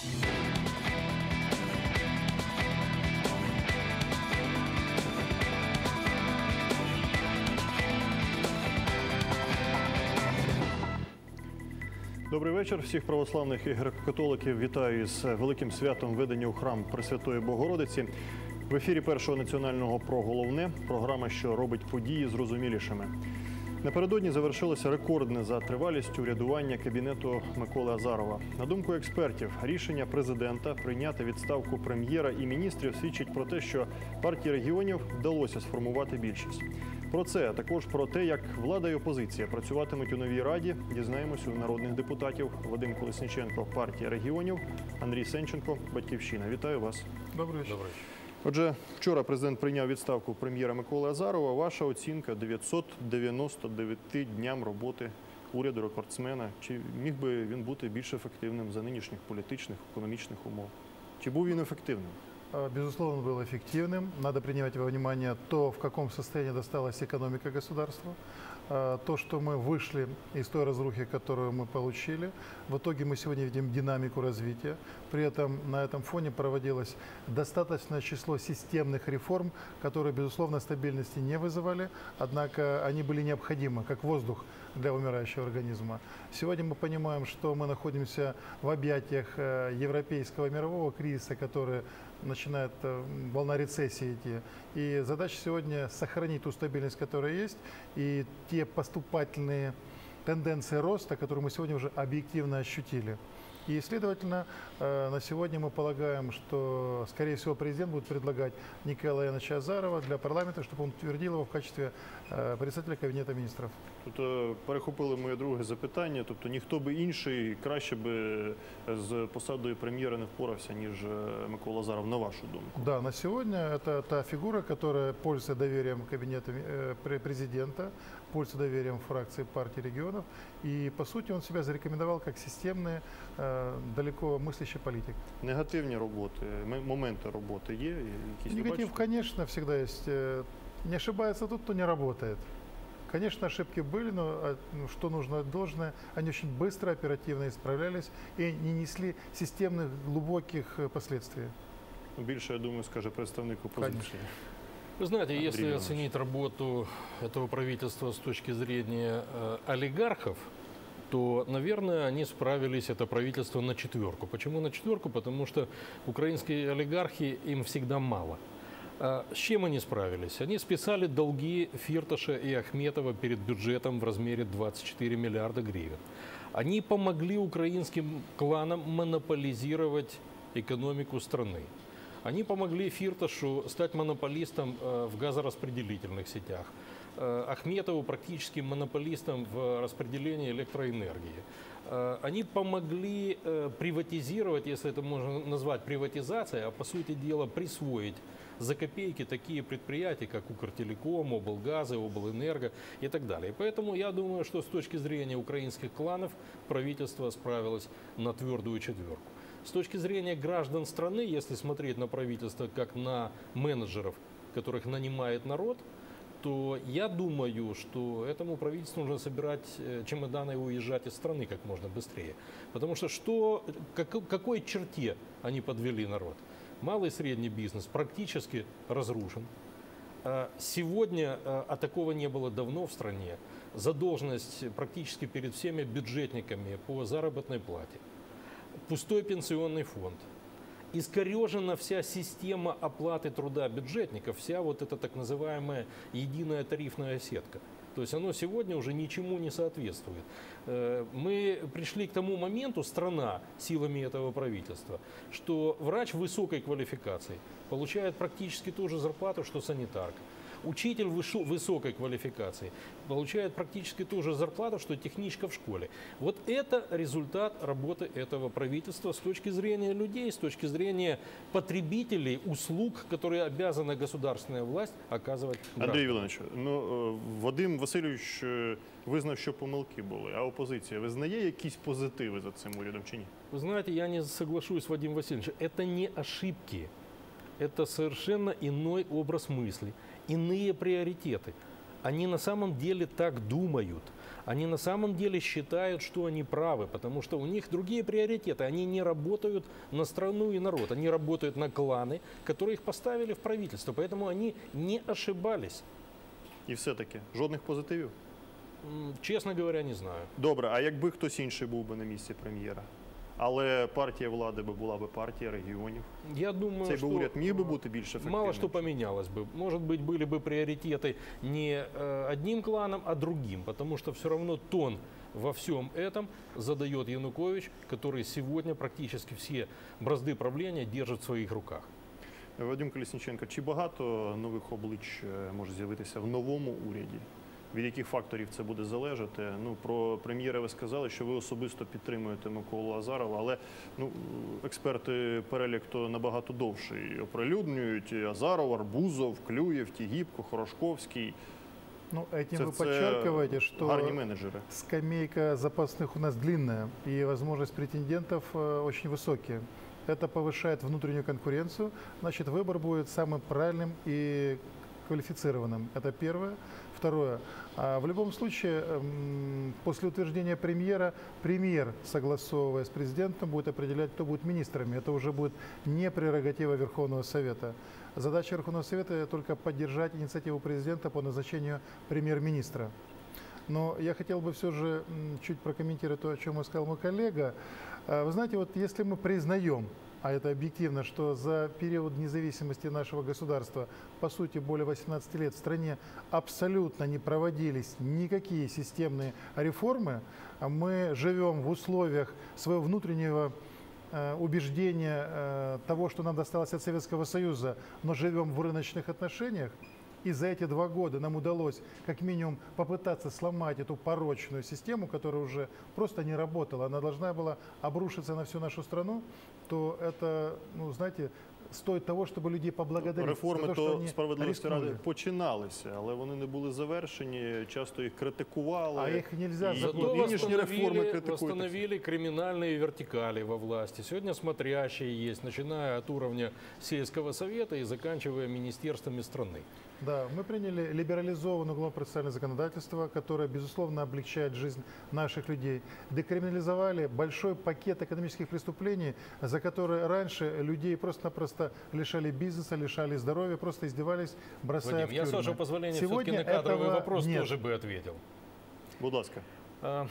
Добрий вечір. Всіх православних і греко-католиків вітаю із великим святом ведення у храм Пресвятої Богородиці. В ефірі першого національного про головне програма, що робить події зрозумілішими. Напередодні завершилося рекордне за тривалістю урядування кабінету Миколи Азарова. На думку експертів, рішення президента прийняти відставку прем'єра і міністрів свідчить про те, що партії регіонів вдалося сформувати більшість. Про це а також про те, як влада і опозиція працюватимуть у новій раді. Дізнаємось у народних депутатів Вадим Колесніченко, партія регіонів, Андрій Сенченко, Батьківщина. Вітаю вас. Добрый вечер. Отже, вчора президент прийняв відставку прем'єра Миколи Азарова. Ваша оцінка 999 дням роботи уряду рекордсмена. Чи міг би він бути більш ефективним за нинішніх політичних, економічних умов? Чи був він ефективним? А, Безусловно, он был эффективным. Надо принимать во внимание то, в каком состоянии досталась экономика государства, а, то, что мы вышли из той разрухи, которую мы получили. В итоге мы сегодня видим динамику развития. При этом на этом фоне проводилось достаточное число системных реформ, которые, безусловно, стабильности не вызывали, однако они были необходимы, как воздух для умирающего организма. Сегодня мы понимаем, что мы находимся в объятиях э, европейского мирового кризиса, который начинает э, волна рецессии идти. И задача сегодня сохранить ту стабильность, которая есть, и те поступательные тенденции роста, которые мы сегодня уже объективно ощутили. И, следовательно, э, на сегодня мы полагаем, что, скорее всего, президент будет предлагать Николая Яновича Азарова для парламента, чтобы он утвердил его в качестве э, председателя Кабинета министров. Тобто перехопили моє друге запитання. Тобто ніхто би інший краще би з посадою прем'єра не впорався, ніж е, Микола Азаров, на вашу думку. Да, на сегодня это та фигура, которая пользуется доверием Кабинета э, пре- президента, пользуется доверием фракции партии регионов. И, по сути, он себя зарекомендовал как системный, э, далеко мыслящий политик. Негативні роботи, м- моменти роботи є? Якісь ви Негатив, бачите? конечно, всегда есть. Э, Не ошибается тот, кто не работает. Конечно, ошибки были, но э, ну, что нужно должное, они очень быстро, оперативно исправлялись и не несли системных, глубоких э, последствий. Ну, Більше, я думаю, скаже представник опозиції. Вы знаете, Андрей если Иванович. оценить работу этого правительства с точки зрения э, олигархов, то, наверное, они справились, это правительство, на четверку. Почему на четверку? Потому что украинские олигархи им всегда мало. А С чем они справились? Они списали долги Фирташа и Ахметова перед бюджетом в размере 24 миллиарда гривен. Они помогли украинским кланам монополизировать экономику страны. Они помогли Фирташу стать монополистом э, в газораспределительных сетях. Э, Ахметову практически монополистом в распределении электроэнергии. Э, Они помогли приватизировать, если это можно назвать приватизацией, а по сути дела присвоить за копейки такие предприятия, как Укртелеком, облгазы, облэнерго и так далее. Поэтому я думаю, что с точки зрения украинских кланов правительство справилось на твердую четверку. С точки зрения граждан страны, если смотреть на правительство как на менеджеров, которых нанимает народ, то я думаю, что этому правительству нужно собирать э, чемоданы и уезжать из страны как можно быстрее. Потому что что, как- какой черте они подвели народ? Малый и средний бизнес практически разрушен. А Сегодня, э, а такого не было давно в стране, задолженность практически перед всеми бюджетниками по заработной плате, пустой пенсионный фонд, искорежена вся система оплаты труда бюджетников, вся вот эта так называемая единая тарифная сетка. То есть оно сегодня уже ничему не соответствует. Э, Мы пришли к тому моменту, страна, силами этого правительства, что врач высокой квалификации получает практически ту же зарплату, что санитарка. Учитель вышо- высокой квалификации получает практически ту же зарплату, что техничка в школе. Вот это результат работы этого правительства с точки зрения людей, с точки зрения потребителей услуг, которые обязана государственная власть оказывать Андрій гражданам. Іванович, ну е, Вадим Васильович е, визнав, що помилки були, а опозиція визнає якісь позитиви за цим урядом чи ні? Вы знаете, я не соглашусь с Вадимом Васильевичем. Это не ошибки. Это совершенно иной образ мысли, иные приоритеты. они на самом деле так думают. Они на самом деле считают, что они правы, потому что у них другие приоритеты. Они не работают на страну и народ, они работают на кланы, которые их поставили в правительство. Поэтому они не ошибались. І все-таки жодних позитивів. М, Честно говоря, не знаю. Добре, а якби хтось інший був би на місці прем'єра? Але партія влади би була би партія регіонів. Я думаю, Цей би что уряд міг би э, бути більш ефективним. Мало что поменялось бы. Может быть, были бы приоритеты не э, одним кланом, а другим, потому что все равно тон во всем этом задает Янукович, который сегодня практически все бразды правления держит в своих руках. Вадим Колісніченко, чи багато нових облич е, може з'явитися в новому уряді? Від яких факторів це буде залежати? Ну про прем'єра ви сказали, що ви особисто підтримуєте Миколу Азарова, але ну експерти перелік то набагато довший. Оприлюднюють Азаров, Арбузов, Клюєв, Тігіпко, Хорошковський. Ну, этим Це- вы це подчеркиваете, что гарні менеджери. скамейка запасных у нас длинная, и возможность претендентов э, очень высокие. Это повышает внутреннюю конкуренцию, значит, выбор будет самым правильным и квалифицированным. Это первое. Второе. А в любом случае, эм, после утверждения премьера, премьер, согласовывая с президентом, будет определять, кто будет министрами. Это уже будет не прерогатива Верховного Совета. Задача Верховного Совета только поддержать инициативу президента по назначению премьер-министра. Но я хотел бы все же чуть прокомментировать то, о чем сказал мой коллега. А, Вы знаете, вот если мы признаем, а это объективно, что за период независимости нашего государства, по сути, более 18 лет в стране абсолютно не проводились никакие системные реформы, а мы живем в условиях своего внутреннего э, убеждения э, того, что нам досталось от Советского Союза, но живем в рыночных отношениях, и за эти два года нам удалось как минимум попытаться сломать эту порочную систему, которая уже просто не работала, она должна была обрушиться на всю нашу страну, то это, ну, знаете, стоит того, чтобы людей поблагодарить. за Реформи то, что то они справедливості ради рискнули. починалися, але вони не були завершені. Часто їх критикували. А их нельзя И- Зато забыть. нынешние реформы восстановили, критикуют. восстановили криминальные вертикали во власти. Сегодня смотрящие есть, начиная от уровня сельского совета и заканчивая министерствами страны. Да, мы приняли либерализованное уголовно-процессуальное законодательство, которое, безусловно, облегчает жизнь наших людей. Декриминализовали большой пакет экономических преступлений, за которые раньше людей просто-напросто лишали бизнеса, лишали здоровья, просто издевались, бросая Вадим, в я, с тюрьмы. вашего позволения, все-таки Сегодня на кадровый этого вопрос нет. тоже бы ответил. Будь ласка. А,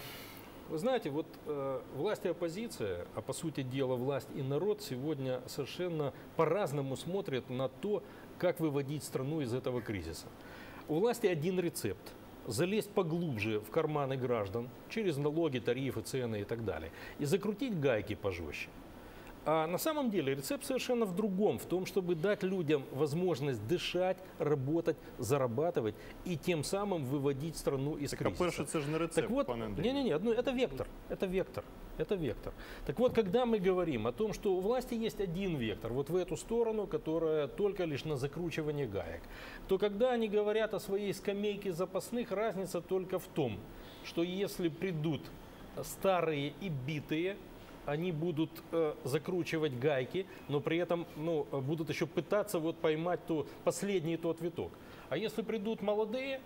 Вы знаете, вот э, власть и оппозиция, а по сути дела власть и народ сегодня совершенно по-разному смотрят на то, как выводить страну из этого кризиса. У власти один рецепт – залезть поглубже в карманы граждан через налоги, тарифы, цены и так далее, и закрутить гайки пожестче. А на самом деле рецепт совершенно в другом, в том, чтобы дать людям возможность дышать, работать, зарабатывать и тем самым выводить страну из Так, а кризиса. перше, це ж не рецепт, Так вот, пане Андрій. не-не-не, одно- это вектор, это вектор, это вектор. Так вот, когда мы говорим о том, что у власти есть один вектор, вот в эту сторону, которая только лишь на закручивание гаек, то когда они говорят о своей скамейке запасных, разница только в том, что если придут старые и битые, они будут э, закручивать гайки, но при этом ну, э, будут еще пытаться вот поймать ту, последний тот виток. А если придут молодые,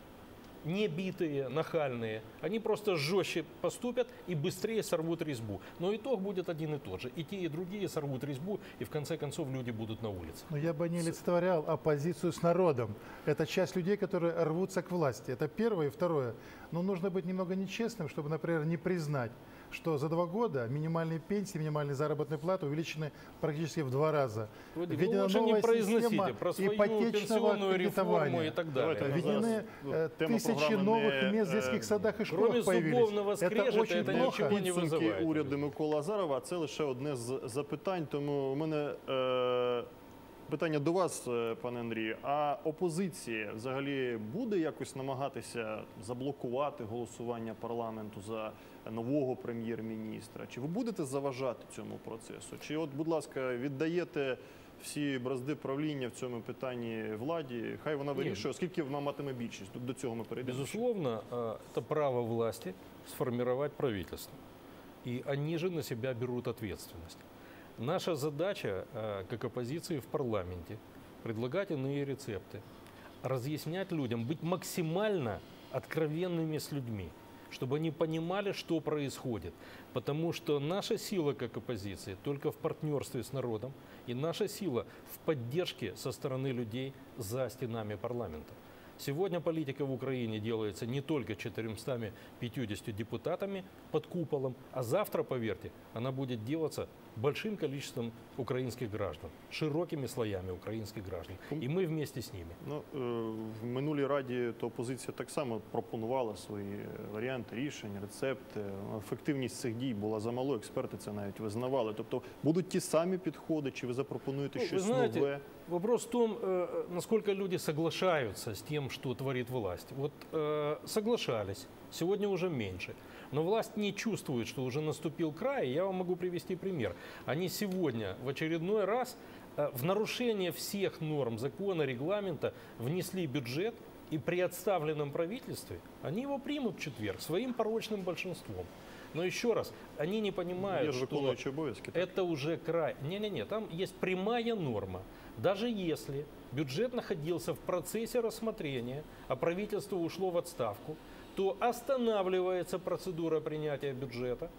не битые, нахальные, они просто жестче поступят и быстрее сорвут резьбу. Но итог будет один и тот же. И те, и другие сорвут резьбу, и в конце концов люди будут на улице. Но я бы не олицетворял оппозицию с народом. Это часть людей, которые рвутся к власти. Это первое. И второе. Но нужно быть немного нечестным, чтобы, например, не признать, что за два года минимальные пенсии, минимальные заработные платы увеличены практически в два раза. Вадим, Введена ну лучше не новая произносите система про свою ипотечного кредитования. и так далее. Давайте Введены э, тема тысячи новых не, мест в э, детских садах и кроме школах появились. зубовного скрежета, это очень это плохо. ничего не визиває. уряду Миколи Азарова, а це лише одне з запитань. Тому у мене е, питання до вас, е, пане Андрію. А опозиція взагалі буде якось намагатися заблокувати голосування парламенту за нового прем'єр-міністра? Чи ви будете заважати цьому процесу? Чи, от, будь ласка, віддаєте всі бразди правління в цьому питанні владі? Хай вона вирішує, оскільки вона матиме більшість. До- цього ми перейдемо. Безусловно, э, это право власти сформировать правительство. И они же на себя берут ответственность. Наша задача, э, как оппозиции в парламенте, предлагать иные рецепты. разъяснять людям, быть максимально откровенными с людьми, чтобы они понимали, что происходит. Потому что наша сила как оппозиции только в партнерстве с народом и наша сила в поддержке со стороны людей за стенами парламента. Сегодня политика в Украине делается не только 450 депутатами под куполом, а завтра, поверьте, она будет делаться большим количеством украинских граждан, широкими слоями украинских граждан. И мы вместе с ними. Ну, е, в минулій раді то опозиція так само пропонувала свої варіанти рішень, рецепти. Ефективність цих дій була замало. Експерти це навіть визнавали. Тобто будуть ті самі підходи, чи ви запропонуєте Ну, вы щось знаете, нове? Вопрос в том, э, насколько люди соглашаются с тем, что творит власть. Вот э, соглашались, сегодня уже меньше. Но власть не чувствует, что уже наступил край. Я вам могу привести пример. Они сегодня в очередной раз э, в нарушение всех норм закона, регламента внесли бюджет, и при отставленном правительстве они его примут в четверг своим порочным большинством. Но еще раз, они не понимают, что это уже край. Не-не-не, там есть прямая норма. Даже если бюджет находился в процессе рассмотрения, а правительство ушло в отставку, то останавливается процедура принятия бюджета,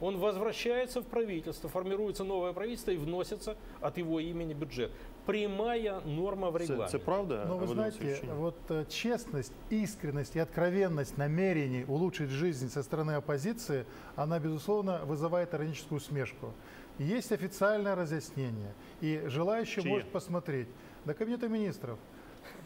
он возвращается в правительство, формируется новое правительство и вносится от его имени бюджет. Прямая норма в регламенте. це правда? Но вы знаете, вот э, честность, искренность и откровенность намерений улучшить жизнь со стороны оппозиции, она, безусловно, вызывает ироническую усмешку. Есть официальное разъяснение, и желающий Чьи? может посмотреть. До Кабинета министров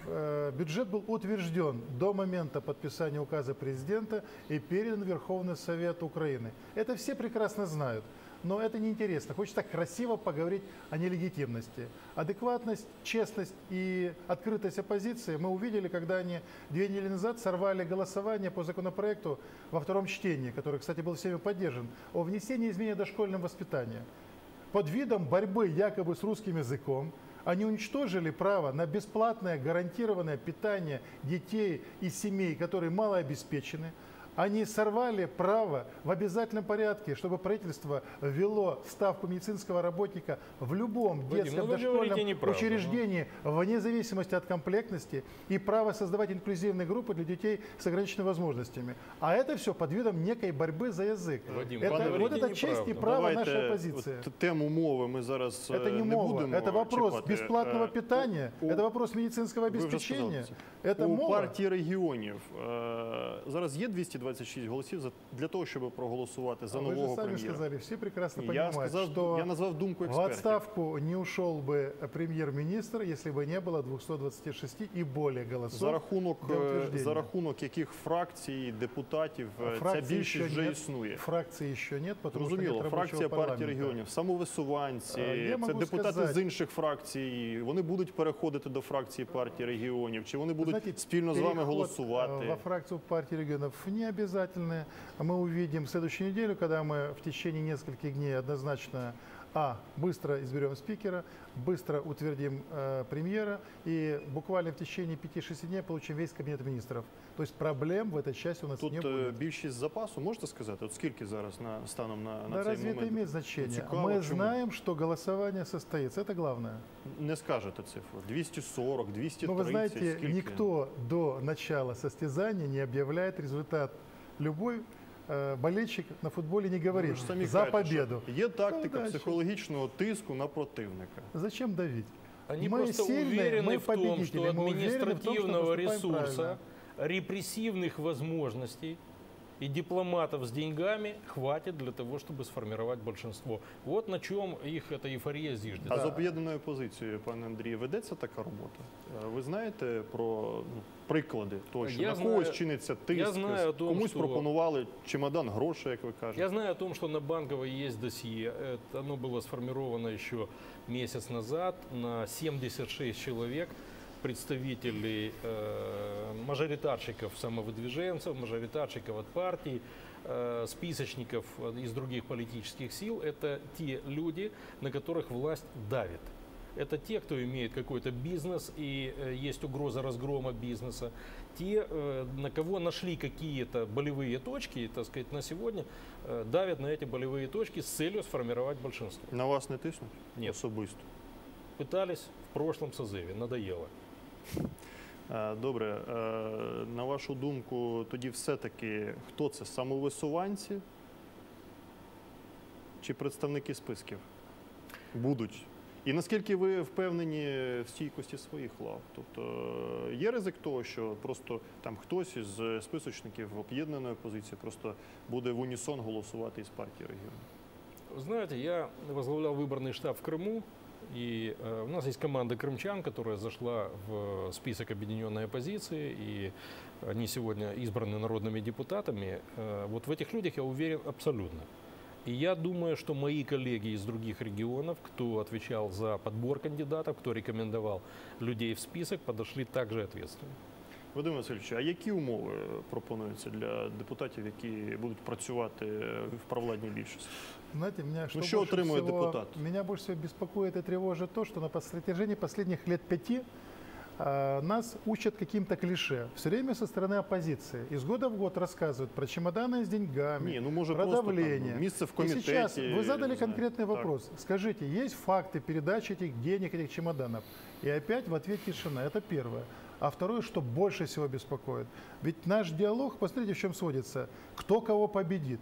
э, бюджет был утвержден до момента подписания указа президента и передан Верховный Совет Украины. Это все прекрасно знают. Но это неинтересно. Хочется красиво поговорить о нелегитимности. Адекватность, честность и открытость оппозиции мы увидели, когда они две недели назад сорвали голосование по законопроекту во втором чтении, который, кстати, был всеми поддержан, о внесении изменений дошкольном воспитании. Под видом борьбы якобы с русским языком они уничтожили право на бесплатное гарантированное питание детей и семей, которые малообеспечены. Они сорвали право в обязательном порядке, чтобы правительство ввело ставку медицинского работника в любом Вадим, детском ну вы дошкольном говорите неправду, учреждении, вне зависимости от комплектности, и право создавать инклюзивные группы для детей с ограниченными возможностями. А это все под видом некой борьбы за язык. Вадим, это, вы вот говорите это честь и неправду. право Давайте нашей оппозиции. от тему мови ми зараз Это е, не не мова, будемо это вопрос чіпати. бесплатного Е, питания, у- это вопрос медицинского Ви вже обеспечения. сказали це. Это у мова. партії регіонів е, зараз є 226 голосів за- для того, щоб проголосувати за А Вы же нового сами прем'єра. сказали, все прекрасно Я понимают, сказав, что я назвав думку в експертів. отставку не ушел бы премьер-министр, если бы не было 226 и более голосов. За рахунок, для е, утверждения. за рахунок яких фракцій, депутатів е, ця Фракций більшість еще вже нет. існує. Фракции еще нет, потому Зрозуміло, что нет фракція рабочего партії парламента. регіонів, самовисуванці, Е, я це можу депутати сказати- з інших фракцій. Вони будуть переходити до фракції партії регіонів, чи вони будуть Знаете, спільно з вами переход, голосувати? э, Во фракцию партии регионов не обязательно. Мы увидим в следующую неделю, когда мы в течение нескольких дней однозначно а. Быстро изберем спикера, быстро утвердим э, премьера и буквально в течение 5-6 дней получим весь кабинет министров. То есть проблем в этой части у нас Тут не е, будет. більшість запасу, можете сказати? От скільки зараз на станом на, на Да цей разве это момент? имеет значение? Цікаво, Мы чому? знаем, что голосование состоится. Это главное. Не скажете цифру. 240, 230, Но Ну, вы знаете, скільки? никто до начала состязания не объявляет результат. Любой э, болельщик на футболе не Ви говорит ж самі за кажете, що победу. Є тактика Удачі. психологічного тиску на противника. Зачем давить? Они Мы просто сильные, уверены мы в том, победители, что мы уверены в том, что административного поступаем ресурса, правильно. репрессивных возможностей и дипломатов с деньгами хватит для того, чтобы сформировать большинство. Вот на чем их эта эйфория А зиждется. з об'єднаною позицією, пане Андрію, ведеться така робота? Е, Ви знаєте про ну, приклади того, що Я на знаю- когось чиниться тиск, я знаю о том, комусь що- пропонували чемодан грошей, як ви кажете. Я знаю о том, что на Банковой есть досье. Это, оно было сформировано еще месяц назад на 76 человек, Представителей э, мажоритарщиков, самовыдвиженцев, мажоритарщиков от партий, э, списочников из других политических сил. Это те люди, на которых власть давит. Это те, кто имеет какой-то бизнес и э, есть угроза разгрома бизнеса. Те, э, на кого нашли какие-то болевые точки, так сказать, на сегодня э, давят на эти болевые точки с целью сформировать большинство. На вас не тиснуть? Ні. Особисто. Пытались в прошлом созыве, надоело. Е, Добре, е, на вашу думку, тоді все-таки хто це? Самовисуванці чи представники списків будуть? І наскільки ви впевнені в стійкості своїх лав? Тобто е, є ризик того, що просто там хтось із списочників об'єднаної опозиції просто буде в унісон голосувати із партії регіону? Вы Знаете, я возглавлял выборный штаб в Крыму, И э, у нас есть команда крымчан, которая зашла в список объединенной оппозиции, и они сегодня избраны народными депутатами. Э, вот в этих людях я уверен абсолютно. И я думаю, что мои коллеги из других регионов, кто отвечал за подбор кандидатов, кто рекомендовал людей в список, подошли также ответственно. Вадим Васильович, а які умови пропонуються для депутатів, які будуть працювати в провладній більшості? Знаете, меня что, что больше отримует всего, депутат? Меня больше всего беспокоит и тревожит то, что на протяжении последних лет пяти а, нас учат каким-то клише. Все время со стороны оппозиции. Из года в год рассказывают про чемоданы с деньгами, Ні, ну може про просто давление. там, місце в И комітеті. сейчас вы задали не знаю. конкретный Так. вопрос. Скажите, есть факты передачи этих денег, этих чемоданов? И опять в ответ тишина. Это первое. А второе, что больше всего беспокоит. Ведь наш диалог, посмотрите, в чем сводится. Кто кого победит.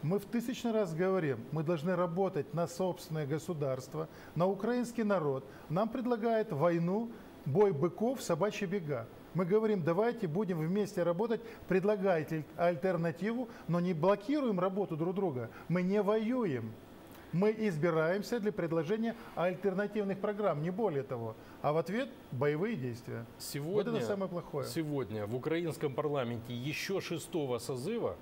Мы в тысячный раз говорим, мы должны работать на собственное государство, на украинский народ. Нам предлагают войну, бой быков, собачьи бега. Мы говорим, давайте будем вместе работать, предлагайте альтернативу, но не блокируем работу друг друга. Мы не воюем. Мы избираемся для предложения альтернативных программ, не более того. А в ответ боевые действия. Сегодня, Вот это самое плохое. Сегодня в украинском парламенте еще шестого созыва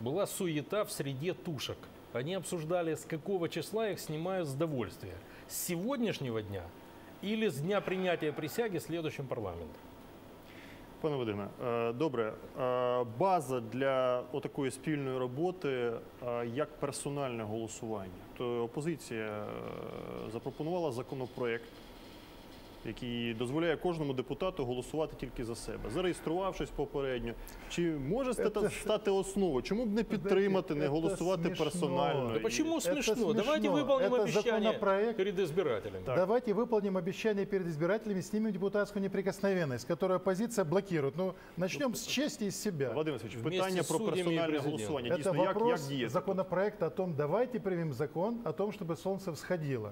была суета в среде тушек. Они обсуждали, с какого числа их снимают с довольствия. С сегодняшнего дня или с дня принятия присяги следующим парламентом. Пане Вадиме, е, добре, е, база для такої спільної роботи е, як персональне голосування. То опозиція запропонувала законопроект, який дозволяє кожному депутату голосувати тільки за себе, зареєструвавшись попередньо. Чи може стати, Це ж- стати основою? Чому б не підтримати, не це голосувати смішно. персонально? Да І- почему это смешно? смешно. Давайте выполним Это обещание законопроект. перед избирателями. Так. Давайте выполним обещание перед избирателями, снимем депутатскую неприкосновенность, которую оппозиция блокирует. Ну, начнем с чести и с себя. Вадим Васильович, Вместе питання з про суддями і персональне президентом. голосування. Это Дійсно, як, як вопрос діяти? законопроекта о том, давайте примем закон о том, чтобы солнце всходило.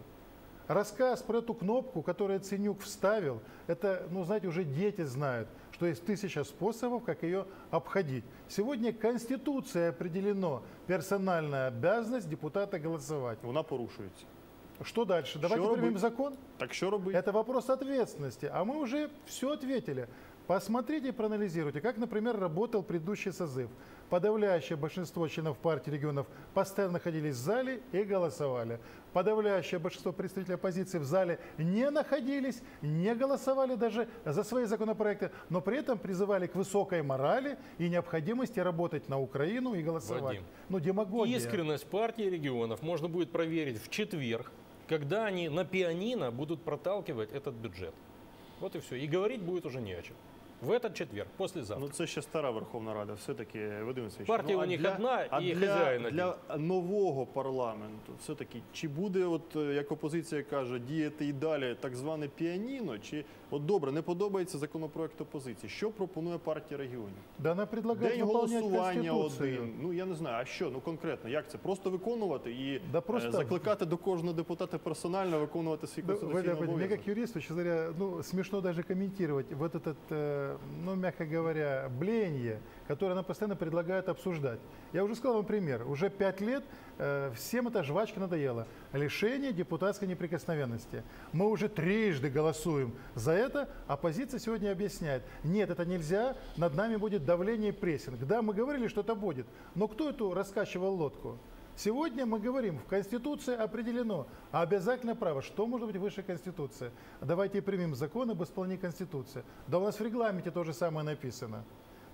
Рассказ про эту кнопку, которую Ценюк вставил, это, ну, знаете, уже дети знают, что есть тысяча способов, как ее обходить. Сегодня Конституцией определено персональная обязанность депутата голосовать. Вона порушується. Что дальше? Давайте Что примем робить? закон. Так що робити? Это вопрос ответственности. А мы уже все ответили. Посмотрите и проанализируйте, как, например, работал предыдущий созыв. Подавляющее большинство членов партии регионов постоянно находились в зале и голосовали. Подавляющее большинство представителей оппозиции в зале не находились, не голосовали даже за свои законопроекты, но при этом призывали к высокой морали и необходимости работать на Украину и голосовать. Вадим, Ну, демагогия. Искренность партии регионов можно будет проверить в четверг, когда они на пианино будут проталкивать этот бюджет. Вот и все. И говорить будет уже не о чем. В этот четверг, послезавтра. Ну це ще стара Верховна Рада. Все-таки Вадим Васильович, Партія ну, а у них для, одна, а і для, хазяїн один. для нового парламенту, все-таки, чи буде, от е, як опозиція каже, діяти і далі так зване піаніно? Чи от добре, не подобається законопроект опозиції? Що пропонує партія регіонів? Да она предлагает День выполнять голосування Конституцию. один. Ну я не знаю, а що? Ну конкретно, як це? Просто виконувати і Да е, просто- закликати до кожного депутата персонально виконувати свій Да, Вадим, конституційний Вадим, мне обов'язок? как юристу, честно говоря, ну, смешно даже комментировать вот этот, ну, мягко говоря, блеяние, которое нам постоянно предлагают обсуждать. Я уже сказал вам пример. Уже пять лет э, всем эта жвачка надоела. Лишение депутатской неприкосновенности. Мы уже трижды голосуем за это. Оппозиция сегодня объясняет, нет, это нельзя, над нами будет давление и прессинг. Да, мы говорили, что это будет. Но кто эту раскачивал лодку? Сегодня мы говорим, в Конституции определено обязательное право. Что может быть выше Конституции? Давайте примем закон об исполнении Конституции. Да у нас в регламенте то же самое написано.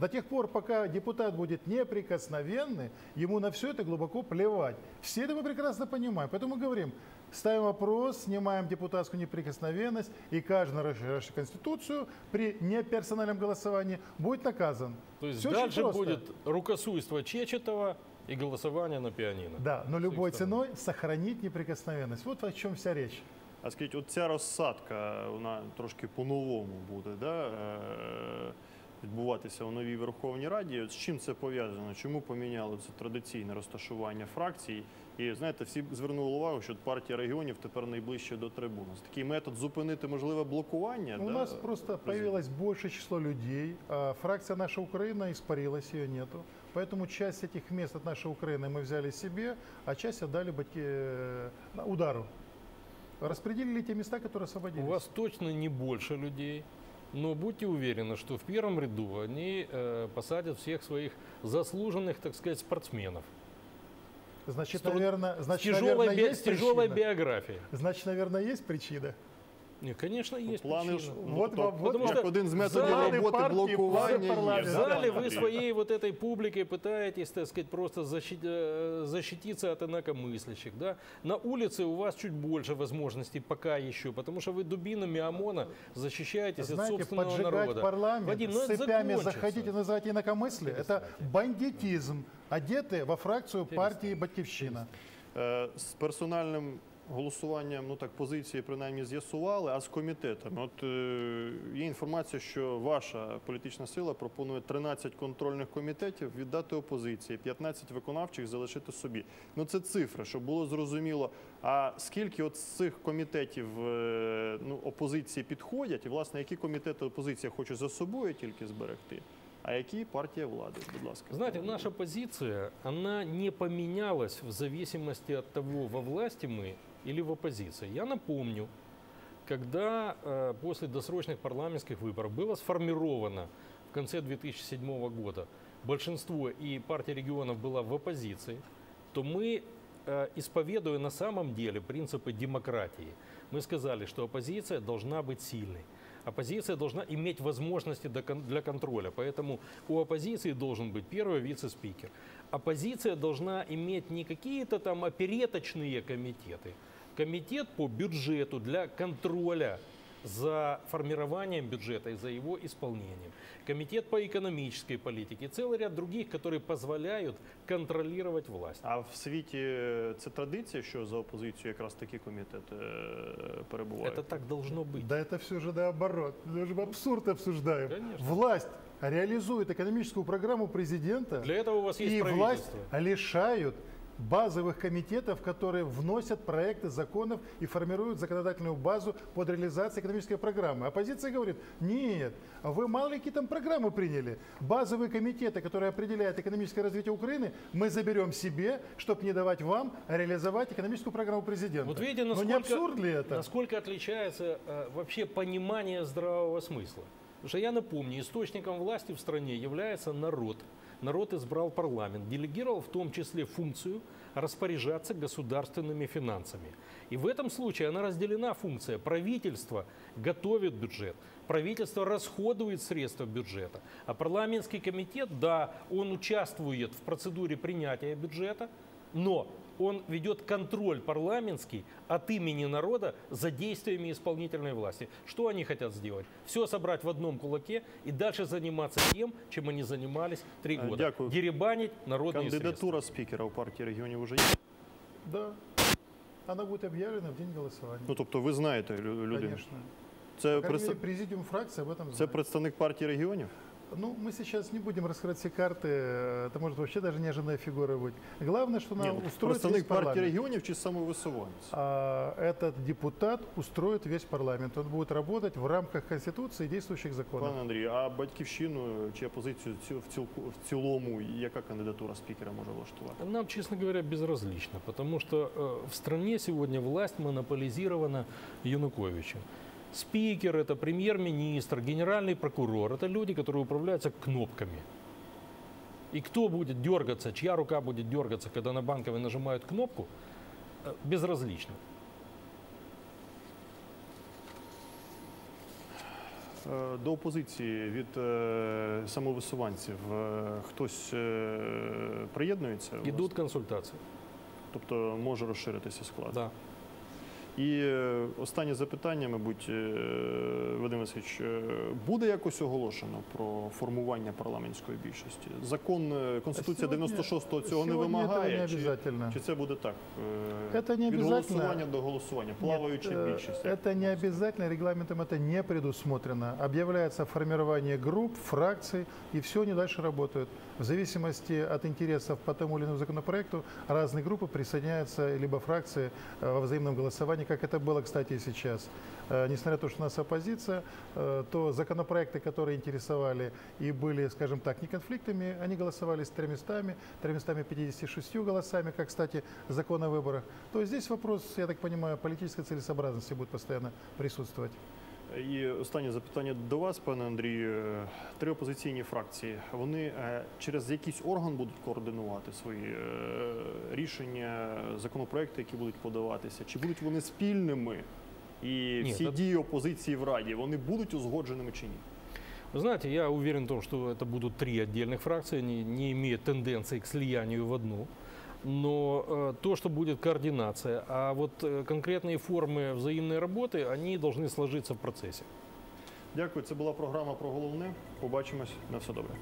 До тех пор, пока депутат будет неприкосновенный, ему на все это глубоко плевать. Все это мы прекрасно понимаем. Поэтому мы говорим, ставим вопрос, снимаем депутатскую неприкосновенность, и каждый, нарушивший Конституцию при неперсональном голосовании будет наказан. То есть очень дальше будет рукосуйство Чечетова и голосование на пианино. Да, но любой ценой сохранить неприкосновенность. Вот о чем вся речь. А скажіть, от ця розсадка, вона трошки по-новому буде, да? е, відбуватися у новій Верховній Раді. От з чим це пов'язано? Чому поміняли це традиційне розташування фракцій? І знаєте, всі звернули увагу, що партія регіонів тепер найближче до трибуни. Такий метод зупинити можливе блокування. У да, нас просто появилось больше число людей, а фракция «Наша Украина» испарилась, ее нету. Поэтому часть этих мест от «Нашей Украины» мы взяли себе, а часть отдали Бати- э, удару. Распределили те места, которые У освободились. вас точно не больше людей, но будьте уверены, что в первом ряду они э, посадят всех своих заслуженных, так сказать, спортсменов. Значит, с труд- наверное, значит, тяжелой, наверное, би- есть с тяжелой причина. биографией. Значит, наверное, есть причина. Не, конечно, есть Плани ж, причина. ну, Вот тобто, вам- вот Потому як что один з в методів залі роботи партії блокування все є. В парламент. Да, зале Андрій? вы своей вот этой публикой пытаетесь, так сказать, просто защи- э, защититься от инакомыслящих. Да? На улице у вас чуть больше возможностей пока еще, потому что вы дубинами ОМОНа защищаетесь от Знаете, собственного поджигать народа. парламент, Вадим, ну с это цепями закончится. заходить и называть инакомыслие, это бандитизм, одетый во фракцию партии «Батьковщина». Е, З персональним голосуванням, ну так, позиції принаймні з'ясували, а з комітетами. От е, є інформація, що ваша політична сила пропонує 13 контрольних комітетів віддати опозиції, 15 виконавчих залишити собі. Ну це цифри, щоб було зрозуміло. А скільки от з цих комітетів е, ну, опозиції підходять, і власне які комітети опозиція хоче за собою тільки зберегти, а які партія влади? Будь ласка, Знаете, наша позиция, она не поменялась в зависимости от того, во власти мы или в оппозиции. Я напомню, когда э, после досрочных парламентских выборов было сформировано в конце 2007 года большинство и партия регионов была в оппозиции, то мы, э, исповедуя на самом деле принципы демократии, мы сказали, что оппозиция должна быть сильной. Оппозиция должна иметь возможности для контроля. Поэтому у оппозиции должен быть первый вице-спикер. Оппозиция должна иметь не какие-то там опереточные комитеты. Комитет по бюджету для контроля за формированием бюджета и за его исполнением. Комитет по экономической политике. Целый ряд других, которые позволяют контролировать власть. А в світі це традиція, що за опозицію якраз такі комітети е, перебувають? Это так должно быть. Да это все же наоборот. Мы же абсурд обсуждаем. Конечно. Власть реализует экономическую программу президента, Для этого у вас есть и власть правительство. базовых комитетов, которые вносят проекты законов и формируют законодательную базу под реализацией экономической программы. Оппозиция говорит, нет, вы мало ли какие там программы приняли. Базовые комитеты, которые определяют экономическое развитие Украины, мы заберем себе, чтобы не давать вам реализовать экономическую программу президента. Вот видите, Но насколько, не абсурд ли это? насколько отличается э, вообще понимание здравого смысла. Потому что я напомню, источником власти в стране является народ. Народ избрал парламент, делегировал в том числе функцию распоряжаться государственными финансами. И в этом случае она разделена функция. Правительство готовит бюджет, правительство расходует средства бюджета, а парламентский комитет, да, он участвует в процедуре принятия бюджета, но он ведет контроль парламентский от имени народа за действиями исполнительной власти. Что они хотят сделать? Все собрать в одном кулаке и дальше заниматься тем, чем они занимались три Э, года. дякую. Деребанить народные средства. Кандидатура спікера у партії регіонів вже є. Да. Она будет объявлена в день голосования. Ну тобто ви знаєте лю- людину. Конечно. Це, По крайней представ- мере, президиум фракции об этом це знает. представник партії регіонів? Ну, мы сейчас не будем раскрывать все карты. Это может вообще даже неожиданная фигура быть. Главное, что Ні, нам ну, устроить весь представник партії парламент. регіонів чи самовисуванець? А этот депутат устроит весь парламент. Он будет работать в рамках Конституции и действующих законов. Пане Андрію, а батьківщину чи опозицію ці- в цілку в цілому, яка кандидатура спікера може влаштувати? Нам, честно говоря, безразлично, потому что э, в стране сегодня власть монополизирована Януковичем. Спикер, это премьер-министр, генеральный прокурор, это люди, которые управляются кнопками. И кто будет дергаться, чья рука будет дергаться, когда на банковой нажимают кнопку, э, безразлично. Е, До опозиції від е, самовисуванців е, хтось е, приєднується? у вас? Идут консультации. Тобто може розширитися склад. Да. І е, останнє запитання, мабуть, е, Вадим Васильович, е, буде якось оголошено про формування парламентської більшості? Закон е, Конституція Сьогодні- 96-го цього не сьогодні вимагає. це не чи, обов'язательно. чи це буде так? е, Це не від обов'язательно. голосування до голосування, плаваюча Нет, э, більшість. Это не обязательно, регламентом это не предусмотрено. Объявляется формирование групп, фракций, и все они дальше работают. В зависимости от интересов по тому или иному законопроекту разные группы присоединяются, либо фракции э, во взаимном голосовании, как это было, кстати, и сейчас. Э, Несмотря на то, что у нас оппозиция, э, то законопроекты, которые интересовали и были, скажем так, не конфликтами, они голосовали с 300, 356 голосами, как, кстати, закон о выборах. То есть здесь вопрос, я так понимаю, политической целесообразности будет постоянно присутствовать. І останнє запитання до вас, пане Андрію. Е, Три опозиційні фракції. Вони е, через якийсь орган будуть координувати свої е, рішення, законопроекти, які будуть подаватися? Чи будуть вони спільними? І Ні, всі та- дії опозиції в Раді вони будуть узгодженими чи ні? Вы знаете, я уверен в том, что это будут три отдельных фракции, они не имеют тенденции к слиянию в одну. Но э, то, что будет координация, а вот э, конкретные формы взаимной работы, они должны сложиться в процессе. Дякую. Це була програма про головне. Побачимось на все добре.